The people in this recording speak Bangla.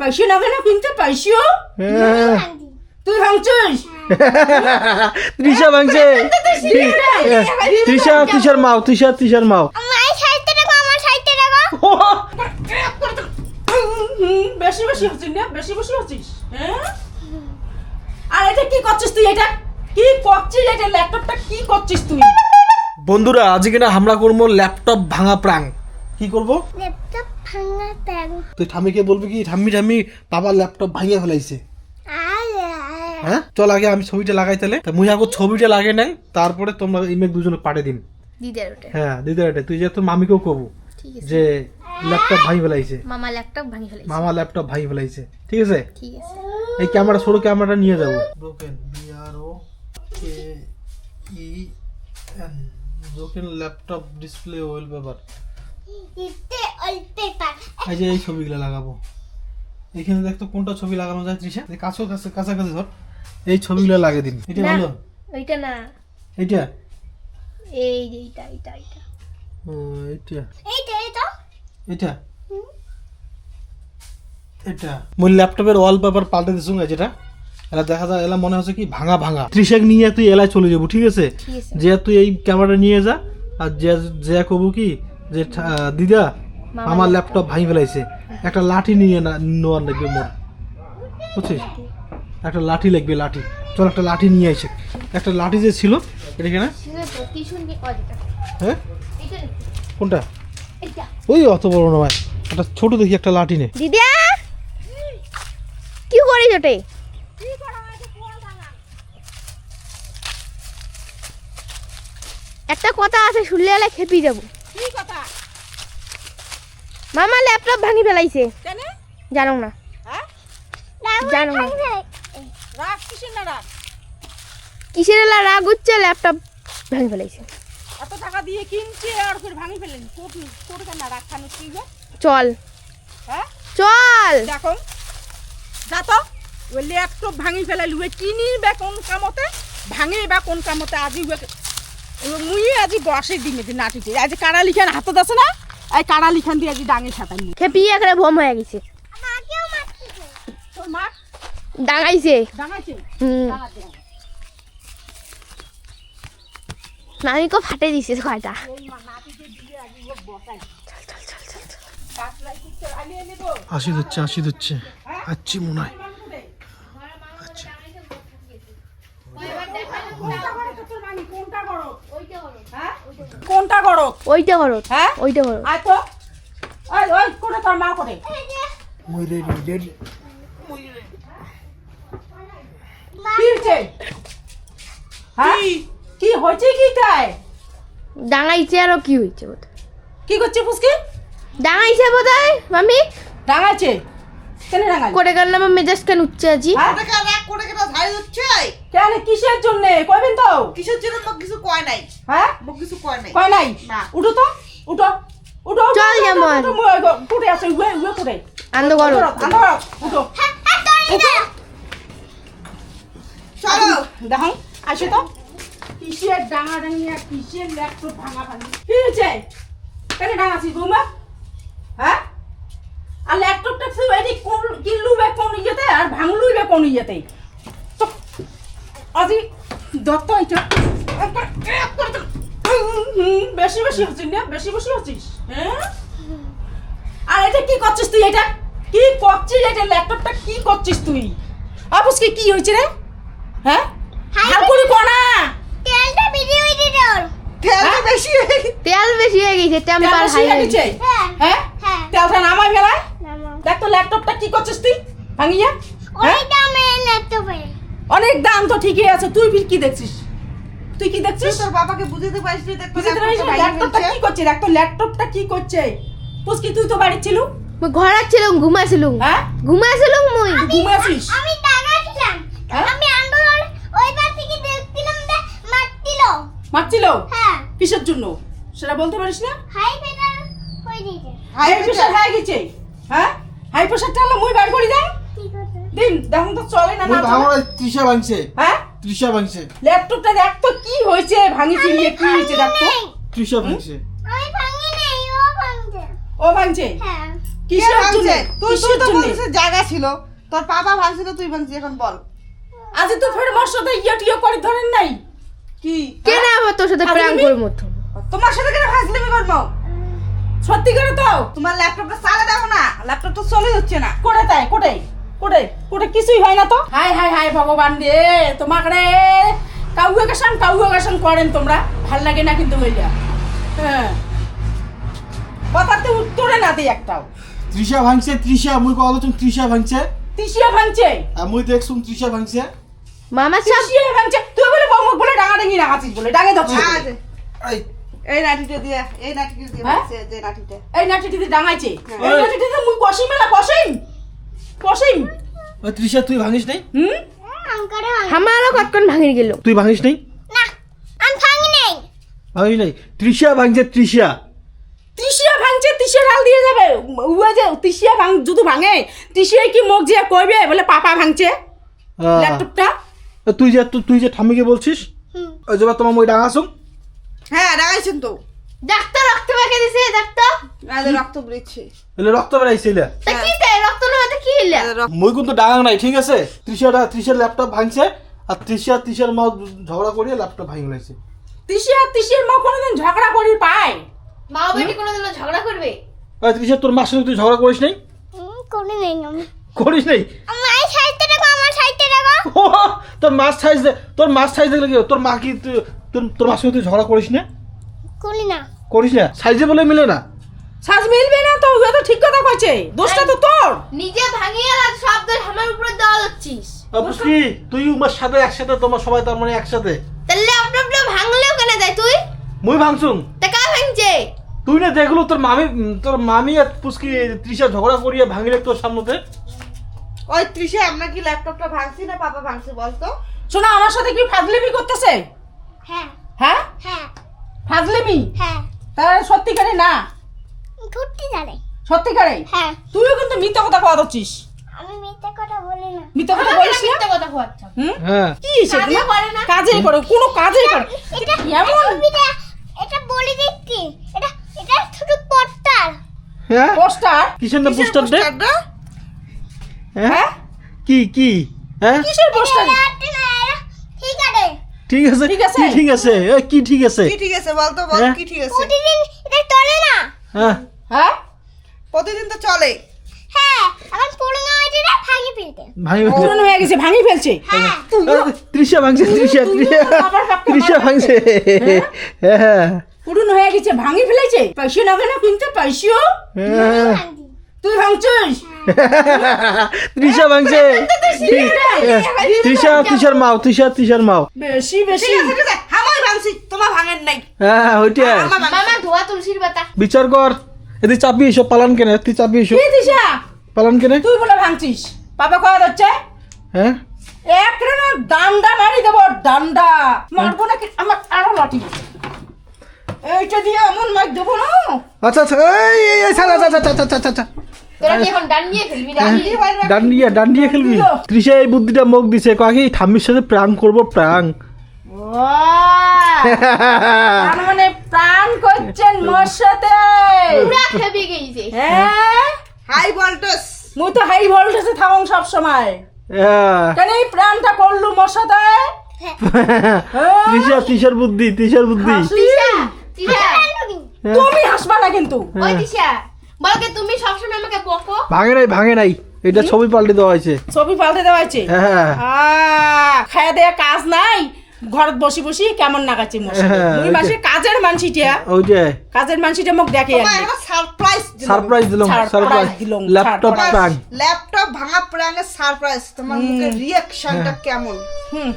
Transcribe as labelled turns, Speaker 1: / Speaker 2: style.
Speaker 1: পয়সা লাগে না কিনতে পয়সা। তুই ভাঙছিস
Speaker 2: তৃষা ভাঙছে। তৃষা তৃষার মাও তৃষা তৃষার মাও।
Speaker 1: বেশি বেশি হচ্ছিস না? বেশি বেশি হচ্ছিস আর এটা কি করছিস তুই এটা কি করছিস এটা ল্যাপটপটা কি করছিস তুই?
Speaker 2: বন্ধুরা আজকে না হামলা করব ল্যাপটপ ভাঙা প্রাং কি করব?
Speaker 3: ল্যাপটপ
Speaker 2: তুই ঠাম্মিকে বলবি কি ঠাম্মি ঠাম্মি বাবার ল্যাপটপ ভাঙিয়ে ফেলাইছে। হ্যাঁ? চল আগে আমি ছবিটা লাগাই তাহলে। তা মুই আগে ছবিটা লাগিয়ে নেন তারপরে তোমরা ইমেক দুজনে পাঠিয়ে দিন।
Speaker 4: দিদার ওটা।
Speaker 2: হ্যাঁ দিদি এটা তুই যে তোর মামিকেও কবু যে ল্যাপটপ ভাঙি ফেলাইছে।
Speaker 4: মামা ল্যাপটপ ভাঙি ফেলেছে
Speaker 2: মামা ল্যাপটপ ভাঙি ফেলাইছে। ঠিক আছে?
Speaker 4: ঠিক আছে।
Speaker 2: এই ক্যামেরা সরু ক্যামেরাটা নিয়ে যাব। Broken B R O K E N broken laptop display wallpaper এই যে এই ছবিগুলো লাগাবো। এখানে দেখতো কোনটা ছবি লাগানো যায় তৃষা। কাছেও কাছে কাছাকাছি ধর। এই ছবিগুলো লাগিয়ে দিন এটা। ভালো
Speaker 4: ওইটা না।
Speaker 2: এইটা?
Speaker 4: এই যে এইটা এইটা এইটা।
Speaker 2: এইটা।
Speaker 3: এইটা এইটা।
Speaker 2: এটা এটা মোর ল্যাপটপের ওয়ালপেপার পাল্টে যেটা? এলা দেখা যায় এলা মনে হচ্ছে কি ভাঙা ভাঙা। ত্রিশেক নিয়ে তুই এলায় চলে যাব ঠিক আছে? যে তুই এই ক্যামেরাটা নিয়ে যা আর যে যে কবু কি? যে দিদা আমার ল্যাপটপ ভাঙি ফেলাইছে। একটা লাঠি নিয়ে না নেওয়ার লাগবে মোর। বুঝছিস? একটা লাঠি লাগবে লাঠি। চল একটা লাঠি নিয়ে আইসে। একটা লাঠি যে ছিল এটা কেনা হ্যাঁ? কোনটা? ওই অত বড় নয় একটা ছোট দেখি একটা লাঠি নে।
Speaker 4: দিদা কি করিস ওটে? একটা কথা আছে শুনলে এলে খেপি যাব।
Speaker 1: কি কথা?
Speaker 4: মামা ল্যাপটপ ভাঙি ফেলাইছে।
Speaker 1: কেন?
Speaker 4: জানো না।
Speaker 1: হ্যাঁ?
Speaker 4: জানো না।
Speaker 1: রাগ? কিসের না রাগ?
Speaker 4: কিসের এলা রাগ হচ্ছে? ল্যাপটপ ভাঙি ফেলাইছে।
Speaker 1: এত টাকা দিয়ে কিনছে আর ফির ভাঙি ফেলেন। কোট কোট কেন রাগ খানো কি
Speaker 4: চল।
Speaker 1: হ্যাঁ?
Speaker 4: চল।
Speaker 1: দেখো। যা তো। ওই ল্যাপটপ ভাঙি ফেলাইলি। ওই কিনি বা কোন কামতে? ভাঙে বা কোন কামতে? আজি মুই আজি বসে দিনে দিন নাটিতে আজি কাড়া লিখান হাতত আছে না? এই কাড়া লিখান দিয়ে আজি ডাঙে সাঁতারি
Speaker 4: খেপি একেবারে ভম হয়ে গেছে।
Speaker 1: তোর মা?
Speaker 4: ডাঙাইছে।
Speaker 1: ডাঙাইছে?
Speaker 4: হুম। নানিকে ফাটে দিছে কয়টা।
Speaker 2: আশি দিচ্ছে আশি দিচ্ছে আচ্ছি মনে হয় আচ্ছা
Speaker 1: কোনটা করো?
Speaker 4: ওইটা করো।
Speaker 1: হ্যাঁ?
Speaker 4: ওইটা করো।
Speaker 1: আয় তো। ওই ওই করে তোর মা করে?
Speaker 2: মই রেডি রেডি
Speaker 1: কি হয়েছে? হ্যাঁ? কি? হয়েছে কি তাই?
Speaker 4: ডাঙাইছে আরও কি হয়েছে বোধ
Speaker 1: কি করছে ফুসকি?
Speaker 4: ডাঙাইছে বোধ হয় মামি?
Speaker 1: ডাঙাইছে কেন ডাঙাই
Speaker 4: করে গেল আমার মেজাজ কেন উঠছে আজি?
Speaker 1: হ্যাঁ?
Speaker 5: করে কেন ঝাড়ি হচ্ছে
Speaker 1: কেন কিসের জন্য? কইবেন তো?
Speaker 5: কিসের জন্য মোক কিছু কয় নাই?
Speaker 1: হ্যাঁ?
Speaker 5: মোক কিছু কয় নাই?
Speaker 1: কয় নাই?
Speaker 5: না।
Speaker 1: উঠো তো উঠো উঠো
Speaker 4: চল
Speaker 1: উঠো, উঠে আসো উয়ে উয়ে করে।
Speaker 4: আন্দ করো
Speaker 1: আন্দর উঠো।
Speaker 5: চলো
Speaker 1: দেখো আসো তো। কিসের ডাঙা ডাঙিয়া কিসের ল্যাপটপ ভাঙা ভাঙি কি হয়েছে? কেন ডাঙাছিস বৌমা? হ্যাঁ? আর ল্যাপটপটা এটি কোন কিনলু বে কোন ইয়েতে আর ভাঙলু বে কোন ইয়েতে? তো আজি দত্ত হুম, বেশি বেশি হচ্ছিস না? বেশি বেশি হচ্ছিস? হ্যাঁ? আর এটা কি করছিস তুই এটা? কি করছিস এটা? ল্যাপটপটা কি করছিস তুই? অবুস কি হয়েছে রে? হ্যাঁ? আর করি কোনা
Speaker 3: তেলটা
Speaker 5: বেশি হয়ে গেছে।
Speaker 4: তেল বেশি হয়ে গেছে টেম্পার হাই হয়ে গেছে?
Speaker 3: হ্যাঁ
Speaker 1: হ্যাঁ?
Speaker 3: হ্যাঁ।
Speaker 1: তেলটা নামাই ফেলায় দেখ তো ল্যাপটপটা কি করছিস তুই? ভাঙিয়া? হ্যাঁ?
Speaker 3: ওই দামে
Speaker 1: অনেক দাম তো ঠিকই আছে। তুই ফির কি দেখছিস? তুই কি দেখছিস?
Speaker 5: তোর বাবাকে বুঝাতে পারিস নি দেখতো
Speaker 1: বুঝতে পারিস না? ল্যাপটপটা কি করছে? দেখ তো ল্যাপটপটা কি করছে? পুষ্কি তুই তো বাড়ি ছিল
Speaker 4: মুই ঘরে ছিলাম ঘুমাইছিলুম।
Speaker 1: হ্যাঁ?
Speaker 4: ঘুমাইছিলুম মুই।
Speaker 1: ঘুমাছিস
Speaker 3: আমি টাকাছিলাম
Speaker 1: হ্যাঁ?
Speaker 3: আমি আন্দোলন ওই বার থেকে দেখছিলাম যে মারছিল
Speaker 1: মারছিল
Speaker 3: হ্যাঁ।
Speaker 1: কিসের জন্য? সেটা বলতে পারিস না?
Speaker 3: হাই ফেটার হয়ে দিয়েছে
Speaker 1: হাই প্রেশার হয়ে গেছে? হ্যাঁ? হাই প্রেশারটা হলো মুই বার করি
Speaker 3: আছে
Speaker 1: দিন দেখুন তো চলে না না।
Speaker 2: আমার তৃষা ভাঙছে।
Speaker 1: হ্যাঁ?
Speaker 2: তৃষা ভাঙছে।
Speaker 1: ল্যাপটপটা দেখ তো কি হয়েছে? ভাঙি চিড়িয়ে কি হয়েছে দেখ তো।
Speaker 2: তৃষা ভাঙছে।
Speaker 3: আমি ভাঙি নেই ও ভাঙছে।
Speaker 1: ও ভাঙছে?
Speaker 3: হ্যাঁ।
Speaker 5: কে
Speaker 1: কিসের
Speaker 5: ভাঙছে?
Speaker 1: জন্য
Speaker 5: তুই তুই তো বলছিস জায়গা ছিল। তোর পাপা ভাঙছিল তুই ভাঙছিস এখন বল।
Speaker 1: আজ তো ফের মোর সাথে ইয়ে টিয়ে করে ধরেন নাই।
Speaker 5: কি?
Speaker 4: কেন আবার তোর সাথে প্রাণ মতো
Speaker 5: তোমার সাথে কেন ফাজলিমি করব
Speaker 1: সত্যি করে তো
Speaker 5: তোমার ল্যাপটপটা চালা দেবো না ল্যাপটপ তো চলে হচ্ছে না।
Speaker 1: করে তাই? কোটে কোটে কোটে কিছুই হয় না তো? হাই হাই হাই ভগবান রে তোমাকে রে কাউকে গেছান কাউকে গেছান করেন তোমরা। ভালো লাগে না কিন্তু হইলা। হ্যাঁ। কথাতে উত্তরে না দিই একটাও।
Speaker 2: ত্রিশা ভাঙছে ত্রিশা মুই কথা তুমি ত্রিশা ভাঙছে?
Speaker 1: তিসিয়া ভাঙছে।
Speaker 2: আর মুই দেখছুম ত্রিশা ভাঙছে।
Speaker 4: মামা সব
Speaker 1: তিসিয়া ভাঙছে। তুই বলে বমক বলে ডাঙা ডাঙি রাখাছিস বলে ডাঙে ধরছিস
Speaker 5: আজ
Speaker 2: এই
Speaker 5: এই নাটিটা দিয়ে এই নাটিটা যে নাটিটা।
Speaker 1: এই ডাঙাইছে মুই না
Speaker 2: তুই ভাঙিস নাই?
Speaker 1: হুম?
Speaker 4: আমারও কটকন ভাঙিয়ে গেল?
Speaker 2: তুই ভাঙিস নাই?
Speaker 3: না আমি ভাঙি নাই।
Speaker 2: ভাঙিস নাই। ত্রিশা ভাঙছে
Speaker 1: ঢাল দিয়ে যাবে। উয়া যে তিসিয়া ভাঙ যদি ভাঙে কি মুখ যে কইবে? বলে পাপা ভাঙছে। ল্যাপটপটা।
Speaker 2: তুই যে তুই যে ঠাম্মিকে বলছিস
Speaker 3: হুম।
Speaker 2: ওই যে তোমার মই ডাঙাছুম
Speaker 5: হ্যাঁ রাগাইছেন তো।
Speaker 4: ডাক্তার রক্ত বেঁকে দিছে ডাক্তার।
Speaker 5: আজ রক্ত বেরিয়েছে।
Speaker 2: এলে রক্ত এলে।
Speaker 4: তা কি তাই রক্ত না হতে কি হইলা?
Speaker 2: মই কিন্তু ডাঙা নাই ঠিক আছে? ত্রিশাটা ত্রিশার ল্যাপটপ ভাঙছে আর ত্রিশা ত্রিশার মা ঝগড়া করিয়ে ল্যাপটপ ভাঙি লাইছে।
Speaker 1: তিসিয়া তিসির মা কোনোদিন ঝগড়া করি পায়।
Speaker 4: মা বেটি কোনোদিন ঝগড়া করবে?
Speaker 2: ওই ত্রিশা তোর মার সঙ্গে তুই ঝগড়া করিস নাই?
Speaker 3: করে নেই আমি
Speaker 2: করিস নাই?
Speaker 3: আমার সাইডটা রাখো আমার সাইডটা রাখো
Speaker 2: ও, তোর মাছ সাইজ তোর মাছ সাইজ দেখলে কি তোর মা কি তুই- তোর তোর মার সঙ্গে তুই ঝগড়া করিস না?
Speaker 3: করি না।
Speaker 2: করিস না? সাইজে বলে মিলে না।
Speaker 1: সাজ মিলবে না তো ও তো ঠিক কথা কইছে। দোষটা তো তোর।
Speaker 4: নিজে ভাঙিয়ে আর সব দোষ আমার উপরে দেওয়া
Speaker 2: কি তুই আমার সাথে একসাথে তোমার সবাই তার মানে একসাথে।
Speaker 4: তাহলে ল্যাপটপটা ভাঙলেও কেন যায় তুই?
Speaker 2: মুই ভাঙছুম
Speaker 4: তা কা ভাঙছে?
Speaker 2: তুই না দেখল তোর মামি তোর মামি আর পুষ্কি ত্রিশা ঝগড়া করিয়ে ভাঙিলে তোর সামনেতে।
Speaker 5: ওই ত্রিশে আমরা কি ল্যাপটপটা ভাঙছি না পাপা ভাঙছে বলতো?
Speaker 1: শোনা আমার সাথে কি ফাজলিমি করতেছে?
Speaker 3: হ্যাঁ।
Speaker 1: হ্যাঁ?
Speaker 3: হ্যাঁ।
Speaker 1: ফাজলিমি?
Speaker 3: হ্যাঁ।
Speaker 1: তাহলে সত্যিকারে না?
Speaker 3: ঘুরতে
Speaker 1: সত্যিকারে?
Speaker 3: হ্যাঁ।
Speaker 1: তুইও কিন্তু মিথ্যা কথা কথা দিচ্ছিস
Speaker 3: আমি মিথ্যা কথা বলি না।
Speaker 1: মিথ্যা কথা বলিস না?
Speaker 4: মিথ্যা কথা কোয়াচ্ছা
Speaker 2: হ্যাঁ।
Speaker 1: কি সেটা
Speaker 4: করে না।
Speaker 1: কাজে করে কোনো কাজে করে।
Speaker 3: এটা
Speaker 1: এমন
Speaker 2: হ্যাঁ?
Speaker 1: পোস্টার?
Speaker 2: কিসের না পোস্টার দে হ্যাঁ? কি কি? হ্যাঁ?
Speaker 1: কিসের পোস্টার
Speaker 3: এটা হাঁটতে না, এটা ঠিক আছে
Speaker 2: ঠিক আছে?
Speaker 1: ঠিক আছে?
Speaker 2: কি ঠিক আছে? এ, কি ঠিক আছে?
Speaker 5: কি ঠিক আছে বলতো বল
Speaker 2: হ্যাঁ?
Speaker 5: কি ঠিক আছে?
Speaker 3: প্রতিদিন এটা চলে না?
Speaker 2: হ্যাঁ।
Speaker 1: হ্যাঁ?
Speaker 5: প্রতিদিন তো চলে।
Speaker 3: হ্যাঁ আমার পুরনো এটা ভাঙি ফেলতে।
Speaker 2: ভাঙি
Speaker 1: পুরনো হয়ে গেছে ভাঙি ফেলছে।
Speaker 3: হ্যাঁ।
Speaker 2: ত্রিশা ভাঙছে
Speaker 1: বাপ্পা
Speaker 2: ত্রিশা ভাঙছে। হ্যাঁ।
Speaker 1: পুরনো হয়ে গেছে ভাঙি ফেলেছে। পয়সা লাগে না কিনতে পয়সা
Speaker 2: হ্যাঁ।
Speaker 1: তুই ভাঙছিস?
Speaker 2: ত্রিশা ভাঙছে ত্রিশা ত্রিশার মাও ত্রিশা ত্রিশার মাও।
Speaker 1: বেশি বেশি।
Speaker 5: হামাই ভাঙছি তোমার ভাঙেন নাই।
Speaker 2: হ্যাঁ ওইটা
Speaker 5: আমার।
Speaker 4: মামা ধোয়া তুলসীর পাতা।
Speaker 2: বিচার কর। এদি চাপি এসো পালান কেনে? তুই চাপি এসো
Speaker 1: কি দিশা?
Speaker 2: পালান কেনে?
Speaker 1: তুই বলে ভাঙছিস। পাপা কয়া যাচ্ছে?
Speaker 2: হ্যাঁ?
Speaker 1: এক না ডান্ডা মারি দেবো ডান্ডা। মারবো নাকি আমার আরও লাঠি? এইটা দিয়ে এমন মার দেবো না?
Speaker 2: আচ্ছা আচ্ছা এই এই এই, আচ্ছা আচ্ছা আচ্ছা আচ্ছা আচ্ছা ডান্ডিয়া ডান্ডিয়া খেলবি ত্রিশা এই বুদ্ধিটা মুখ দিছে। কাকি ঠাম্মির সাথে প্রাং করব প্রাং।
Speaker 1: মানে প্রাণ করছেন মোর সাথে। হ্যাঁ?
Speaker 5: হাই ভোল্টেজ
Speaker 1: মুই তো হাই ভোল্টেজে থাকুন সব সময়
Speaker 2: হ্যাঁ।
Speaker 1: কেন এই প্রাণটা করলু মোর সাথে? হ্যাঁ?
Speaker 2: ত্রিশা বুদ্ধি ত্রিশার বুদ্ধি?
Speaker 1: তুমি হাসবা না কিন্তু।
Speaker 4: ওই বলকে তুমি সবসময় আমাকে বকো।
Speaker 2: ভাঙে নাই ভাঙে নাই। এটা ছবি পাল্টে দেওয়া হয়েছে।
Speaker 1: ছবি পাল্টে দেওয়া হয়েছে?
Speaker 2: হ্যাঁ
Speaker 1: আহ, খায়া দেয়া কাজ নাই। ঘরত বসি বসি কেমন নাগাচ্ছি সাথে?
Speaker 2: হ্যাঁ,
Speaker 1: মুই মাসে কাজের মানসিটা
Speaker 2: ওই যে।
Speaker 1: কাজের মানসিটা মোক দেখে
Speaker 5: সারপ্রাইজ
Speaker 2: সারপ্রাইজ দিলাম। সারপ্রাইজ
Speaker 1: দিলাম,
Speaker 2: ল্যাপটপ
Speaker 1: surprise।
Speaker 5: ল্যাপটপ ভাঙা প্রাণের সারপ্রাইজ তোমার মুখের রিয়াকশনটা কেমন?
Speaker 1: হুম।